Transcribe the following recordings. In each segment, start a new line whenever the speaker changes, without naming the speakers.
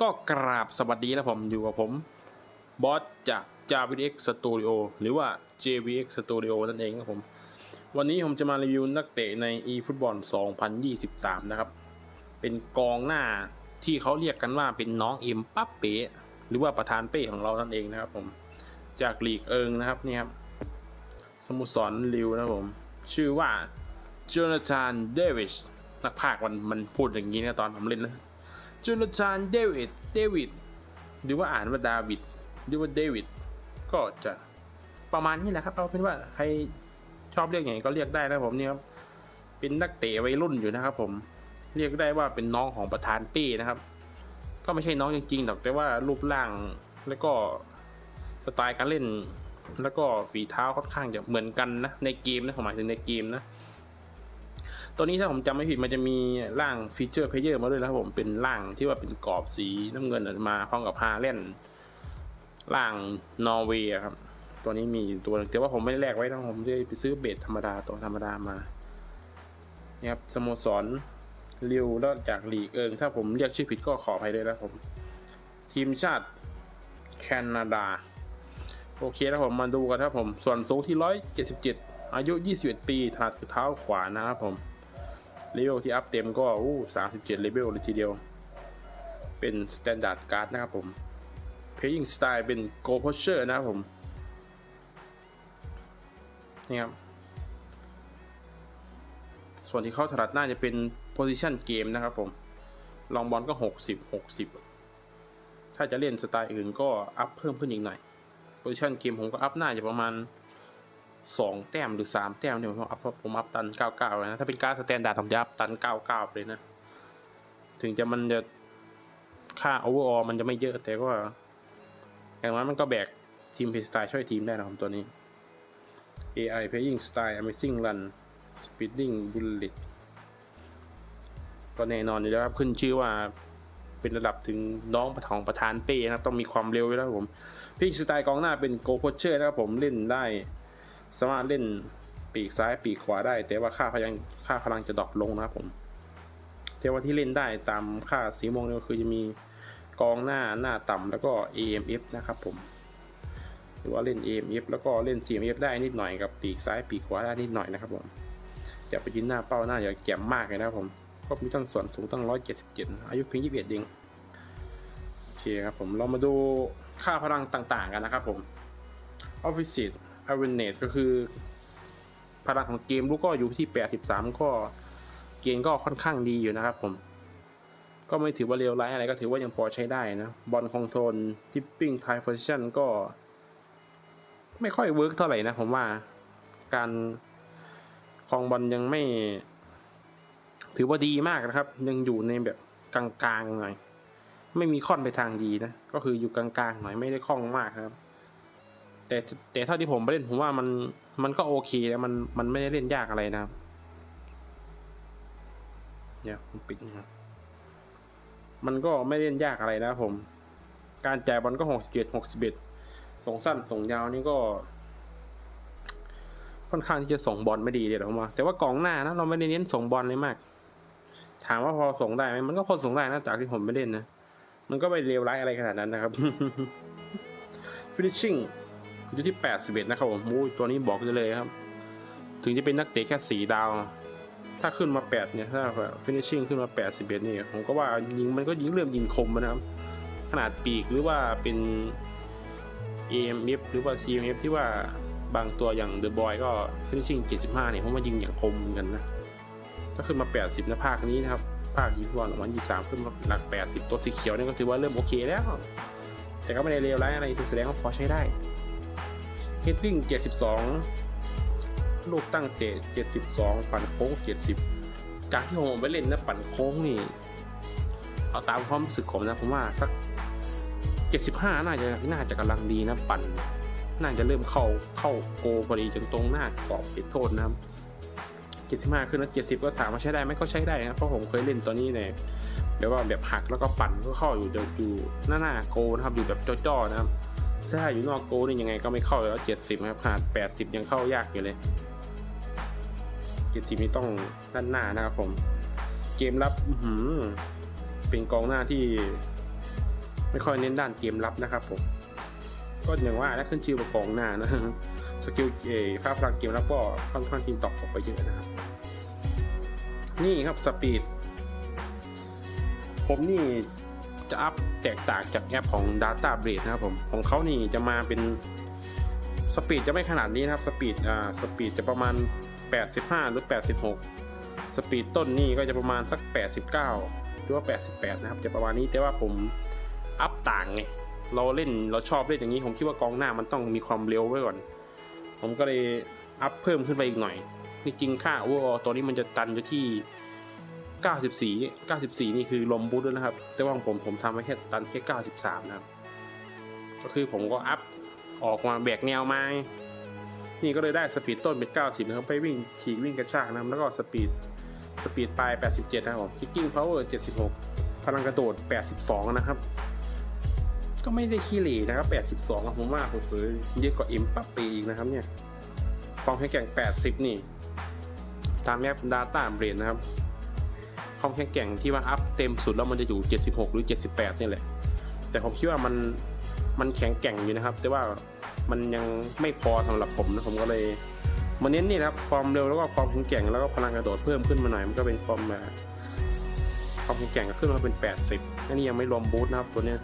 ก็กราบสวัสดีนะผมอยู่กับผมบอสจาก JVX Studio หรือว่า JVX Studio นั่นเองครับผม วันนี้ผมจะมารีวิวนักเตะใน eFootball 2023 นะครับ เป็นกองหน้าที่เขาเรียกกันว่าเป็นน้องเอ็มปั๊บเป๋หรือว่าประธานเป้ของเรานั่นเองนะครับผม จากลีกเอิงนะครับนี่ครับ สมุสรลิวนะผม ชื่อว่าโจนาธานเดวิสนักพากย์มันมันพูดอย่างนี้นะตอนผมเล่นนะ จูนธานเดวิด เดวิด หรือว่าอ่านว่าดาวิด หรือว่าเดวิด ก็จะประมาณนี้แหละครับ เอาเป็นว่าใครชอบเรียกอย่างไงก็เรียกได้นะผมนี่ครับ เป็นนักเตะวัยรุ่นอยู่นะครับผม เรียกได้ว่าเป็นน้องของประธานเป้นะครับ ก็ไม่ใช่น้องจริงๆหรอก แต่ว่ารูปร่างแล้วก็สไตล์การเล่น แล้วก็ฝีเท้าค่อนข้างจะเหมือนกันนะในเกมนะผมหมายถึงในเกมนะ ตัวนี้ถ้าผมจำไม่ผิดมันจะมีร่างฟีเจอร์เพลเยอร์มาด้วยนะครับผมเป็นร่างที่ว่าเป็นกรอบสีน้ำเงินมาพร้อมกับฮาเล่นร่างนอร์เวย์ครับ ตัวนี้มีตัวหนึงแต่ว่าผมไม่ได้แลกไว้นะผมจะไปซื้อเบสธรรมดาตัวธรรมดามานี่ครับสโมสรริวแล้วจากลีกเอิงถ้าผมเรียกชื่อผิดก็ขออภัยด้วยนะผม ทีมชาติแคนาดา โอเคแล้วผมมาดูกันครับผม ส่วนสูงที่ 177 อายุ 21 ปีถนัดเท้าขวานะครับผม เลเวลที่อัพเต็มก็อู้37เลเวลเลยทีเดียว เป็นสแตนดาร์ดการ์ดนะครับผม Playing Style เป็น Go Pusher นะครับผม นี่ครับ ส่วนที่เขาถนัดหน่าจะเป็น Position Game นะครับผม ลองบอลก็ 60 60 ถ้าจะเล่นสไตล์อื่นก็อัพเพิ่มขึ้นอีกหน่อย Position Game ผมก็อัพหน่าจะประมาณ สองแต้มหรือสามแต้มเนี่ยผมอัพผมอัพตันเก้าเก้าเลยนะ ถ้าเป็นการดสแตนดาร์ดผมจะอัพตันเก้าเก้าเลยนะ ถึงจะมันจะค่าโอเวอร์ออมันจะไม่เยอะแต่ก็อย่างนั้นมันก็แบกทีมเพย์สไตล์ช่วยทีมได้นะครับตัวนี้ AI Playing Style Amazing Run Speeding Bullet ก็แน่นอนอยู่แล้วครับขึ้นชื่อว่าเป็นระดับถึงน้องประทองประธานเป้นะครับ ต้องมีความเร็วอยู่แล้วผมพี่สไตล์กองหน้าเป็นโกโคเชอร์นะครับผมเล่นได้ สามารถเล่นปีกซ้ายปีกขวาได้ แต่ว่าค่าพลังค่าพลังจะดรอปลงนะครับผมแต่ว่าที่เล่นได้ตามค่าสีม่วงเนี่ยคือจะมีกองหน้าหน้าต่ำแล้วก็ AMF นะครับผมหรือว่าเล่น AMF แล้วก็เล่น CMF ได้นิดหน่อยกับปีกซ้ายปีกขวาได้นิดหน่อยนะครับผมจะไปยืนหน้าเป้าหน้าอย่าแจ่มมากเลยนะครับผมก็มีตั้งส่วนสูงตั้ง 177 อายุเพียง 21เองโอเคครับผมเรามาดูค่าพลังต่างๆกันนะครับผม Office อ เวนเนตก็คือ พลังของเกมลูกก็อยู่ที่ 83 ก็เกณฑ์ก็ค่อนข้างดีอยู่นะครับผม ก็ไม่ถือว่าเลวร้ายอะไรก็ถือว่ายังพอใช้ได้นะ บอลคอนโทรลทิปปิ้งไทโพซิชันก็ ไม่ค่อยเวิร์กเท่าไหร่นะผมว่าการคองบอลยังไม่ ถือว่าดีมากนะครับ ยังอยู่ในแบบกลางๆหน่อย ไม่มีค่อนไปทางดีนะ ก็คืออยู่กลางๆหน่อยไม่ได้คล่องมากครับ แต่แต่เท่าที่ผมไปเล่นผมว่ามันมันก็โอเคแล้วมันมันไม่ได้เล่นยากอะไรนะครับเนี่ยผมปิดนะครับมันก็ไม่เล่นยากอะไรนะผม การจ่ายบอลก็หกสิบเจ็ดหกสิบเอ็ดส่งสั้นส่งยาวนี่ก็ ค่อนข้างที่จะส่งบอลไม่ดีเลยผมว่าแต่ว่ากองหน้านะเราไม่ได้เน้นส่งบอลเลยมาก ถามว่าพอส่งได้ไหมมันก็พอส่งได้นะจากที่ผมไปเล่นนะมันก็ไม่เลวร้ายอะไรขนาดนั้นนะครับ finishing อยู่ที่ 81 นะครับผมมูตัวนี้บอกได้เลยครับ ถึงจะเป็นนักเตะแค่สีดาว ถ้าขึ้นมา 8 เนี่ย ถ้าแบบ finishing ขึ้นมา 81 นี่ ผมก็ว่ายิงมันก็ยิงเริ่มยิงคมนะครับ ขนาดปีกหรือว่าเป็น AMF หรือว่า CMF ที่ว่าบางตัวอย่าง The Boy ก็ finishing 75 เนี่ย ผมว่ายิงอย่างคมเหมือนกันนะ ถ้าขึ้นมา 80นะภาคนี้นะครับ ภาคยิงบอลออกมา23ขึ้นมาหลัก 80 ตัวสีเขียวนี่ก็ถือว่าเริ่มโอเคแล้ว แต่ก็ไม่ได้เลวร้ายอะไรถือแสดงว่าพอใช้ได้ เฮดดิ้ง 72 ลูกตั้งเตะ 72 ปั่นโค้ง 70 จากที่ผมไปเล่นนะปั่นโค้งนี่ เอาตามความรู้สึกผมนะผมว่าสัก 75 น่าจะน่าจะกำลังดีนะปั่น น่าจะเริ่มเข้าเข้าโกพอดีจนตรงหน้ากรอบติดโทษนะครับ75ขึ้นแล้ว70 ก็ถามว่าใช้ได้ไหมก็ใช้ได้นะเพราะผมเคยเล่นตัวนี้เนี่ยแบบว่าแบบหักแล้วก็ปั่นก็เข้าอยู่เดี๋ยวอยู่หน้าหน้าโกนะครับอยู่แบบจ้อๆนะครับ ถ้าอยู่นอกโกนี่ยังไงก็ไม่เข้าแล้วเจ็ดสิบนะครับขาดแปดสิบยังเข้ายากอยู่เลยเจ็ดสิบนี่ต้องด้านหน้านะครับผม เกมรับหือเป็นกองหน้าที่ ไม่ค่อยเน้นด้านเกมรับนะครับผม ก็อย่างว่าแล้วขึ้นชื่อว่ากองหน้านะสกิลเอค่าพลังเกมรับก็ค่อนข้างทีมตอกออกไปเยอะนะครับ นี่ครับสปีดผมนี่ จะอัพแตกต่างจากแอปของ Data b r a d e นะครับผมของเขานี่จะมาเป็นสปีดจะไม่ขนาดนี้นะครับสปีดอ่าสปีดจะประมาณ 85 หรือ 86 สปีดต้นนี่ก็จะประมาณสัก 89 หรือว่า 88 นะครับ จะประมาณนี้แต่ว่าผมอัพต่างไงเราเล่นเราชอบเล่นอย่างนี้ ผมคิดว่ากองหน้ามันต้องมีความเร็วไว้ก่อน ผมก็เลยอัพเพิ่มขึ้นไปอีกหน่อยจริงๆค่า overall ตัวนี้มันจะตันอยู่ที่ 94 94 นี่คือลมบูทด้วยนะครับ แต่ว่าผมผมทำไว้แค่ตันแค่ 93 นะครับ ก็คือผมก็อัพออกมาแบกแนวมา นี่ก็เลยได้สปีดต้นเป็น 90 นะครับ ไปวิ่งฉีกวิ่งกระชากนะครับ แล้วก็สปีดสปีดปลาย 87 นะครับผม kicking power 76 พลังกระโดด 82 นะครับ ก็ไม่ได้ขี้เหร่นะครับ 82อะผมว่าเผลอๆเยอะกว่าอ็มปัปปีอีกนะครับเนี่ยความแข็งแกร่ง 80 นี่ ตามแอป Data b r a d นะครับ ความแข็งแกร่งที่ว่าอัพเต็มสุดแล้วมันจะอยู่ 76 หรือ 78นี่แหละ แต่ผมคิดว่ามันมันแข็งแกร่งอยู่นะครับ แต่ว่ามันยังไม่พอสำหรับผมนะผมก็เลยมาเน้นนี่นะครับความเร็วแล้วก็ความแข็งแกร่งแล้วก็พลังกระโดดเพิ่มขึ้นมาหน่อยมันก็เป็นความแบบความแข็งแกร่งก็ขึ้นมาเป็น 80อันนี้ยังไม่รวมบูทนะครับตัวเนี้ย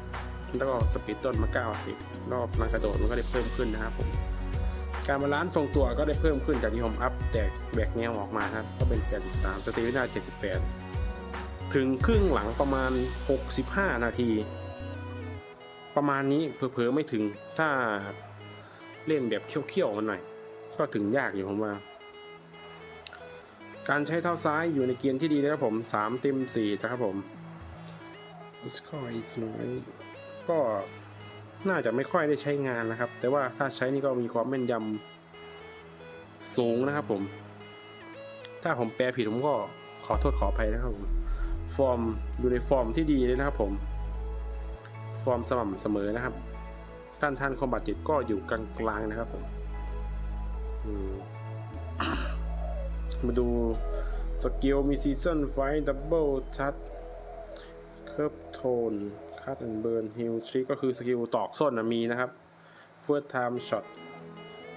แล้วก็สปีดต้นมา 90แล้วก็พลังกระโดดมันก็ได้เพิ่มขึ้นนะครับผมการบาลานซ์ทรงตัวก็ได้เพิ่มขึ้นจากที่ผมอัพแตกแบกแนวออกมาครับก็เป็น 83 สตีวินา78 ถึงครึ่งหลังประมาณ 65 นาที ประมาณนี้เผลอๆไม่ถึงถ้าเล่นแบบเขี้ยวๆมันหน่อย ก็ถึงยากอยู่ผมว่า การใช้เท้าซ้ายอยู่ในเกียร์ที่ดีนะครับผม 3 เต็ม 4 นะครับผม score is น้อยก็น่าจะไม่ค่อยได้ใช้งานนะครับ แต่ว่าถ้าใช้นี่ก็มีความแม่นยำสูงนะครับผม ถ้าผมแปลผิดผมก็ขอโทษขออภัยนะครับผม อร์มอยู่ในฟอร์มที่ดีเลยนะครับผม ฟอร์มสม่ำเสมอนะครับท่านท่านคอมบาดเจ็ตก็อยู่กลางๆนะครับผมมาดูสกิลมีซีซันไฟดับเบิลชัดเคิร์ฟโทนคัตแอนเบิร์นฮิลทริกก็คือสกิลตอกส้นนะมีนะครับเฟิร์สไทม์ช็อต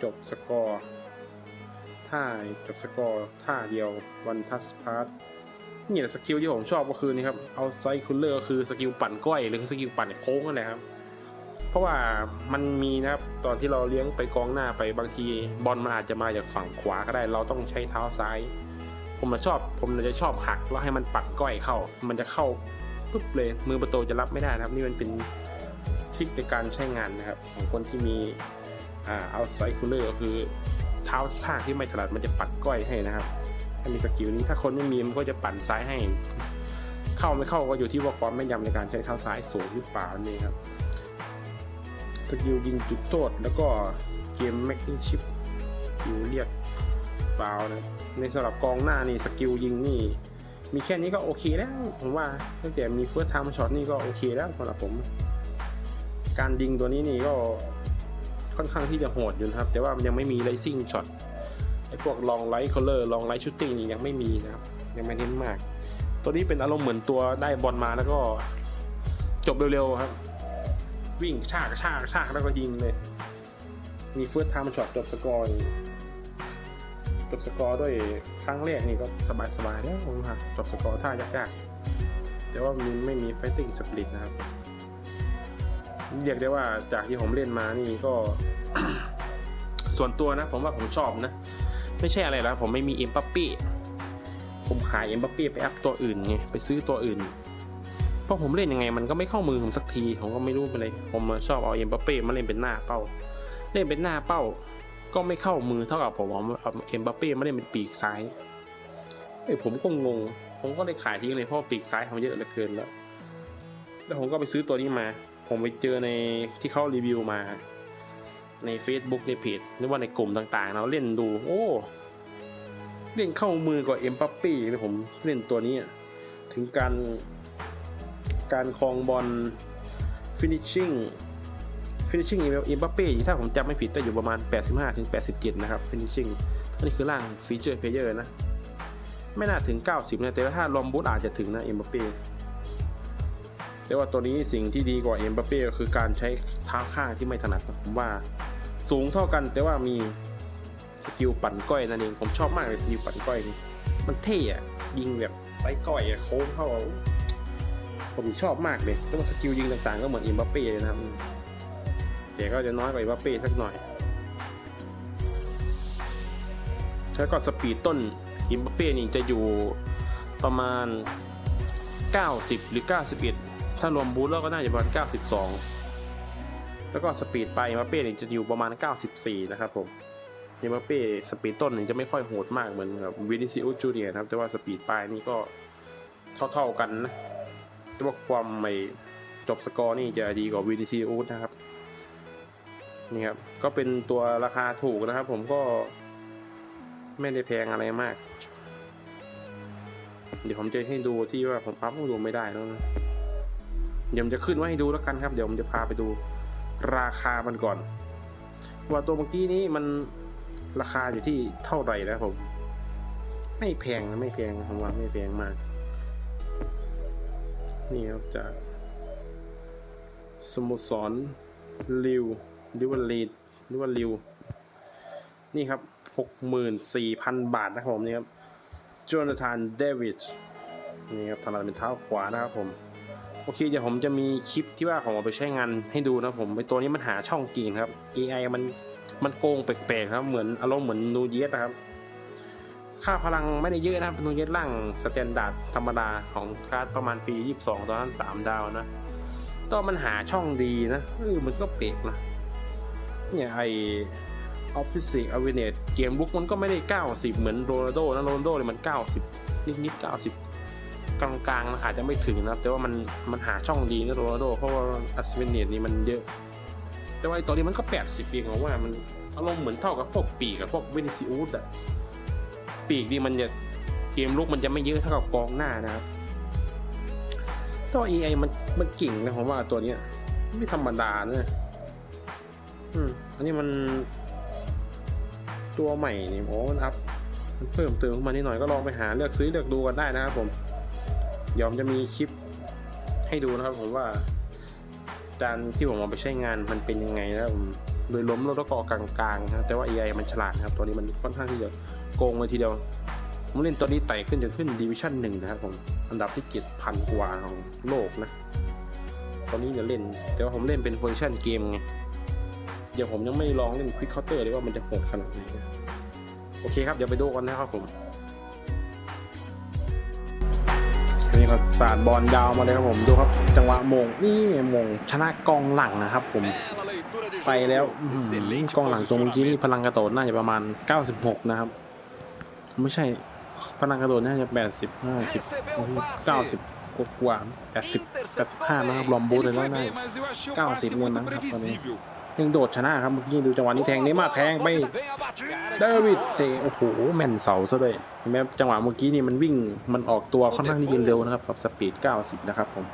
จบสกอร์ท่าจบสกอร์ท่าเดียววันทัสพาร์ นี่แหละสกิลที่ผมชอบก็คือนี่ครับ เอาไซคูลเลอร์ก็คือสกิลปั่นก้อยหรือสกิลปั่นโค้งนั่นแหละครับ เพราะว่ามันมีนะครับตอนที่เราเลี้ยงไปกองหน้าไปบางทีบอลมันอาจจะมาจากฝั่งขวาก็ได้ เราต้องใช้เท้าซ้าย ผมจะชอบผมจะชอบหักแล้วให้มันปัดก้อยเข้า มันจะเข้าปุ๊บเลยมือประตูจะรับไม่ได้นะครับ นี่มันเป็นทริคในการใช้งานนะครับ ของคนที่มีอ่าเอาไซคูลเลอร์ก็คือเท้าข้างที่ไม่ถนัดมันจะปัดก้อยให้นะครับ ถ้ามีสกิลนี้ถ้าคนไม่มีมันก็จะปั่นซ้ายให้ เข้าไม่เข้าก็อยู่ที่ว่าความแม่นยำในการใช้เท้าซ้ายสูงหรือเปล่านี่ครับสกิลยิงจุดโทษแล้วก็เกมแม็กกิ้งชิปสกิลเรียกฟาวนะในสำหรับกองหน้านี่สกิลยิงนี่มีแค่นี้ก็โอเคแล้ว ผมว่าตั้งแต่มีเฟิร์สไทม์ช็อตนี่ก็โอเคแล้วสำหรับผม การยิงตัวนี้นี่ก็ค่อนข้างที่จะโหดอยู่นะครับ แต่ว่ามันยังไม่มีไ a ซิ่งช็อต พวกลองไลท์คอลเลอร์ลองไลท์ชูตติ้งนี่ยังไม่มีนะครับ ยังไม่เน้นมาก ตัวนี้เป็นอารมณ์เหมือนตัวได้บอลมาแล้วก็จบเร็วๆครับ วิ่งชากชากชากแล้วก็ยิงเลย มีเฟิร์สไทม์ช็อตจบสกอร์จบสกอร์ด้วยครั้งแรกนี่ก็สบายๆแล้วผมว่าจบสกอร์ท่ายากๆ แต่ว่ามันไม่มี fighting spirit นะครับเรียกได้ว่าจากที่ผมเล่นมานี่ก็ ส่วนตัวนะ ผมว่าผมชอบนะ ไม่ใช่อะไรแล้วผมไม่มีเอ็มปัปปี้ผมขายเอ็มปัปปี้ไปอัพตัวอื่นไงไปซื้อตัวอื่นเพราะผมเล่นยังไงมันก็ไม่เข้ามือผมสักที ผมก็ไม่รู้เป็นไรผมชอบเอาเอ็มบัปเป้มาเล่นเป็นหน้าเป้า เล่นเป็นหน้าเป้า ก็ไม่เข้ามือเท่ากับผมเอาเอ็มบัปเป้มาเล่นเป็นปีกซ้ายเอ้ผมก็งง ผมก็เลยขายทิ้งเลยเพราะปีกซ้ายเขาเยอะเหลือเกินแล้ว แล้วผมก็ไปซื้อตัวนี้มา ผมไปเจอในที่เขารีวิวมา ใน Facebook ในเพจหรือว่าในกลุ่มต่างๆ เราเล่นดู โอ้ เล่นเข้ามือกว่าเอ็มบัปเป้เลยผมเล่นตัวนี้ ถึงการ การครองบอล finishing finishing อิมบัปเป้ถ้าผมจำไม่ผิดก็อยู่ประมาณ 85ถึง87นะครับ finishing อันนี้คือร่างฟีเจอร์เพลเยอร์นะ ไม่น่าถึง 90นะแต่ว่าถ้ารวมบูทอาจจะถึงนะเอิมบัปเป้แต่ว่าตัวนี้สิ่งที่ดีกว่าเอ็มบัปเป้ก็คือการใช้เท้าข้างที่ไม่ถนัดนะผมว่า สูงเท่ากันแต่ว่ามีสกิลปั่นก้อยนั่นเองผมชอบมากเลยสกิลปั่นก้อยนี่มันเท่อะยิงแบบไซส์ก้อยอะโค้งเข้าผมชอบมากเลยแต่ว่าสกิลยิงต่างๆ ก็เหมือนอ็มบัปเป้เลยนะครับแต่ก็จะน้อยกว่าอ็มบัปเป้สักหน่อยใช้ก่อนสปีดต้นอิมบัปเป้นี่จะอยู่ประมาณ 90 หรือ 91 ถ้ารวมบูทแล้วก็น่าจะประมาณ92 แล้วก็สปีดไปลายอิมบัปเป้นี่จะอยู่ประมาณ 94 นะครับผมอิมบัปเป้สปีดต้นนี่จะไม่ค่อยโหดมากเหมือนกับวินิซิอุสจูเนียนะครับแต่ว่าสปีดปลายนี่ก็เท่าๆกันนะแต่ว่าความไม่จบสกอร์นี่จะดีกว่าวินิซิอุสนะครับนี่ครับก็เป็นตัวราคาถูกนะครับ ผมก็ไม่ได้แพงอะไรมาก เดี๋ยวผมจะให้ดูที่ว่าผมอัพดูไม่ได้แล้วนะเดี๋ยวผมจะขึ้นไว้ให้ดูแล้วกันครับ เดี๋ยวผมจะพาไปดู ราคามันก่อน ว่าตัวเมื่อกี้นี้มันราคาอยู่ที่เท่าไหร่นะผม ไม่แพงนะไม่แพงผมว่าไม่แพงมาก นี่ครับจากสมุสรลิวหรือว่าลีดหรือว่าลิว นี่ครับ64,000บาทนะครับผมนี่ครับโจนาธานเดวิดนี่ครับถนัดเป็นเท้าขวานะครับผม โอเค เดี๋ยวผมจะมีคลิปที่ว่าผมเอาไปใช้งานให้ดูนะผมไอตัวนี้มันหาช่องกิ่งครับ AI มันมันโกงแปลกๆครับ เหมือนอารมณ์เหมือนนูเยสนะครับ ค่าพลังไม่ได้เยอะนะครับนูเยสล่างสแตนดาร์ดธรรมดาของการ์ดประมาณปี 22 ตอนนั้น 3 ดาวนะก็มันหาช่องดีนะเออมันก็เปลกนะ เนี่ยไอออฟฟิศอเวเนตเกมลุกมันก็ไม่ได้ 90 เหมือนโรนัลโดนะโรนัลโดเนี่ยมัน 90 นิดๆ90 กลางๆนะอาจจะไม่ถึงนะครับ แต่ว่ามันมันหาช่องดีนะโรนัลโดเพราะว่าอัสเวเนตนี่มันเยอะ แต่ว่าไอตัวนี้มันก็ 80เองผมว่ามันอารมณ์เหมือนเท่ากับพวกปีกกับพวกเวนิซิอุสอะปีกนี่มันจะเกมลุกมันจะไม่เยอะเท่ากับกองหน้านะครับตัว EA มันมันเก่งนะผมว่าตัวเนี้ยไม่ธรรมดานะอืมอันนี้มันตัวใหม่นี่โอ้มันอัพมันเพิ่มเติมขึ้นมานิดหน่อยก็ลองไปหาเลือกซื้อเลือกดูกันได้นะครับผม เดี๋ยวผมจะมีคลิปให้ดูนะครับผมว่าการที่ผมเอาไปใช้งานมันเป็นยังไงนะผมโดยล้มแล้วก็กลางๆนะครับแต่ว่า AI มันฉลาดนะครับตัวนี้มันค่อนข้างที่จะโกงเลยทีเดียวผมเล่นตัวนี้ไต่ขึ้นจนขึ้นดิวิชั่นหนึ่งนะครับผมอันดับที่เจ็ดพันกว่าของโลกนะตอนนี้จะเล่น แต่ว่าผมเล่นเป็นโพซิชันเกมไงเดี๋ยวผมยังไม่ลองเล่นควิกเคาน์เตอร์เลยว่ามันจะโหดขนาดไหนโอเคครับเดี๋ยวไปดูกันนะครับผม นนี้ก็สาดบอลยาวมาเลยครับผมดูครับ จังหวะมงนี่มงชนะกองหลังนะครับผมไปแล้วกองหลังตรงเมื่อกี้นี่พลังกระโดดน่าจะประมาณ 96 นะครับ ไม่ใช่พลังกระโดดน่าจะ 80 50 90กว่ากว่า80 85นะครับลอมบูเลยแล้วน่า90เนี่ยมั้งครับตอนนี้ ยังโดดชนะครับเมื่อกี้ดูจังหวะนี้แทงนี้มาแทงไปเดวิดเตะโอ้โหแม่นเสาซะด้วยเห็นไหมครับจังหวะเมื่อกี้นี่มันวิ่งมันออกตัวค่อนข้างที่จะเร็วนะครับกับสปีด 90 นะครับผม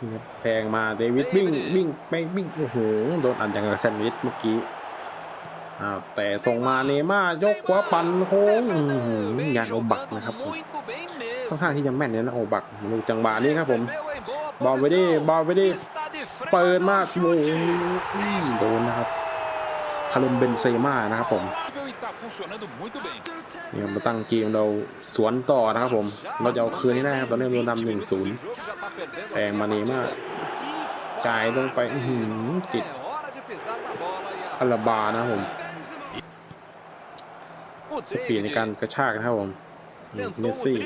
นี่ครับแทงมาเดวิดวิ่งวิ่งไปวิ่งโอ้โหโดนอัดอย่างกับแซนด์วิชเมื่อกี้อ้าวแต่ส่งมาเนม่ายกขวาปันโค้งอื้อหือยานโอบักนะครับผมค่อนข้างที่จะแม่นเลยนะโอบักดูจังหวะนี้ครับผมบอลไปดิบอลไปดิ เปิดมากโอ้โหโดนนะครับคาริมเบนเซม่านะครับผมเนี่ครับมาตั้งเกมเราสวนต่อนะครับผม เราจะเอาคืนให้ได้ครับตอนนี้เรานำหนึ่งศูนย์แปลงมาเนม่าจ่ายลงไปหือติดอาราบานะครับผม สปีดในการกระชากนะครับผม เมสซี่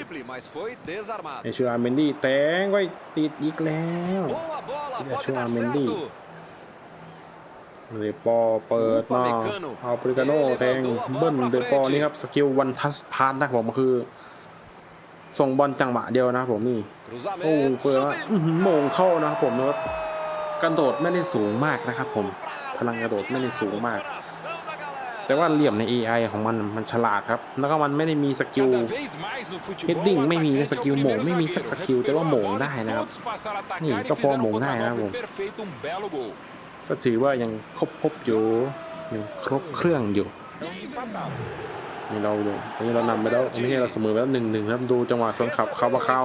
ไอชูอาร์เมนดี้แตงไว้ติดอีกแล้ว
Deixa o Mendy.
เดปอเปิดมาเอาปริกาโนแทงเบิ้ลเดปอนี่ครับสกิลวันทัสพาร์นะครับผมคือส่งบอลจังหวะเดียวนะครับผมนี่โอ้เปิดมาอื้อหือโมงเข้านะครับผมนะครับกระโดดไม่ได้สูงมากนะครับผมพลังกระโดดไม่ได้สูงมาก แต่ว่าเหลี่ยมใน AI ของมันมันฉลาดครับ แล้วก็มันไม่ได้มีสกิล
เฮดดิ้งไม่มีสกิลโหม่งไม่มีสักสกิลแต่ว่าโหม่งได้นะครับ
นี่ก็พอโหม่งได้นะผ
ผม
ก็ถือว่ายังครบครบอยู่ยังครบเครื่องอยู่นี่เราดูอันนี้เรานำไปแล้วไม่ใช่เราเสมอไปแล้วหนึ่งหนึ่งครับดูจังหวะสวนขับคาบาคาว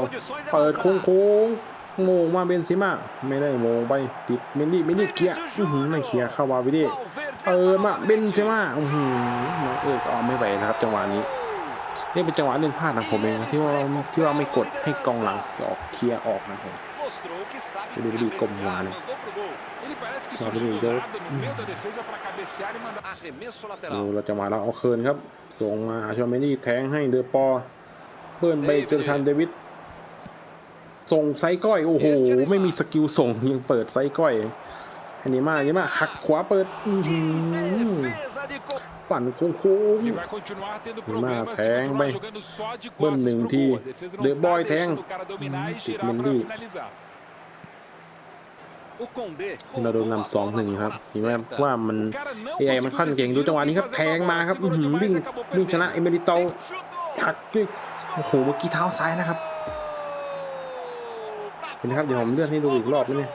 เปิดโค้ง โค้งโมงมาเบนซิมาไม่ได้โมงไปติดเมนดี้เมนดี้เคลียร์อื้อหือไม่เคลียร์เข้าวาวิดีเออมาเบนซิมาอือหืออเอออกไม่ไหวนะครับ จังหวะนี้นี่เป็นจังหวะเล่นพลาดของผมเองนะที่ว่าที่ว่าไม่กดให้กองหลังออกเคลียร์ออกนะผม
Mostrou que sabe
Ele ele como lá, né?
mandou pro gol.
Ele parece que
Sabe,
surgiu
ele
do
deu-
nada no meio da defesa para cabecear e mandar.
Arremesso
ดู
lateral.
เราจังหวะเราเอาคืนครับ ส่งมาชอมเมนี่แทงให้เดอปอเปิ้ลไปเจอทันเดวิด ส่งไซส์ก้อย โอ้โห ไม่มีสกิลส่งยังเปิดไซส์ก้อยอันนี้มาอันนี้มาหักขวาเปิดอื้อหือ
Defesa de co...
ปั่นโค้ง
Ele vai continuar tendo
Mas
problemas se
tem,
continuar
bem.
jogando só de
Bom,
costas
nem
pro
de-
gol. A defesa não
de
tá
boy
deixando
tem.
o cara dominar e
Hum,
girar
tem
para
de-
finalizar.
O Condé
ๆเราโดนนำสองหนึ่งครับเห็นไหมว่ามัน
O cara não
เอไอมัน
conseguiu
ค่อนเก่งดู
decidir
จังหวะ
o que
นี้ครับ
fazer
แท
com a
ง
bola.
มาครับ
Segurou
อื้อหือ
demais
วิ่ง
e acabou
วิ่งชนะ
perdendo.
เอเมริโต
chutou.
หักด้วยโอ้โหเมื่อกี้เท้าซ้ายนะครับเห็นครับเดี๋ยวผมเลื่อนให้ดูอีกรอบนะเนี่ย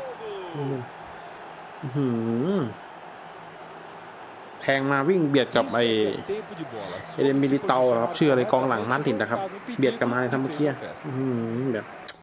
อื้อหือแทงมาวิ่งเบียดกับไอเอเดนมิลิเตาเหรอครับ ชื่ออะไรกองหลังนัดถิ่นนะครับ เบียดกันมาเลยครับเมื่อกี้แบบ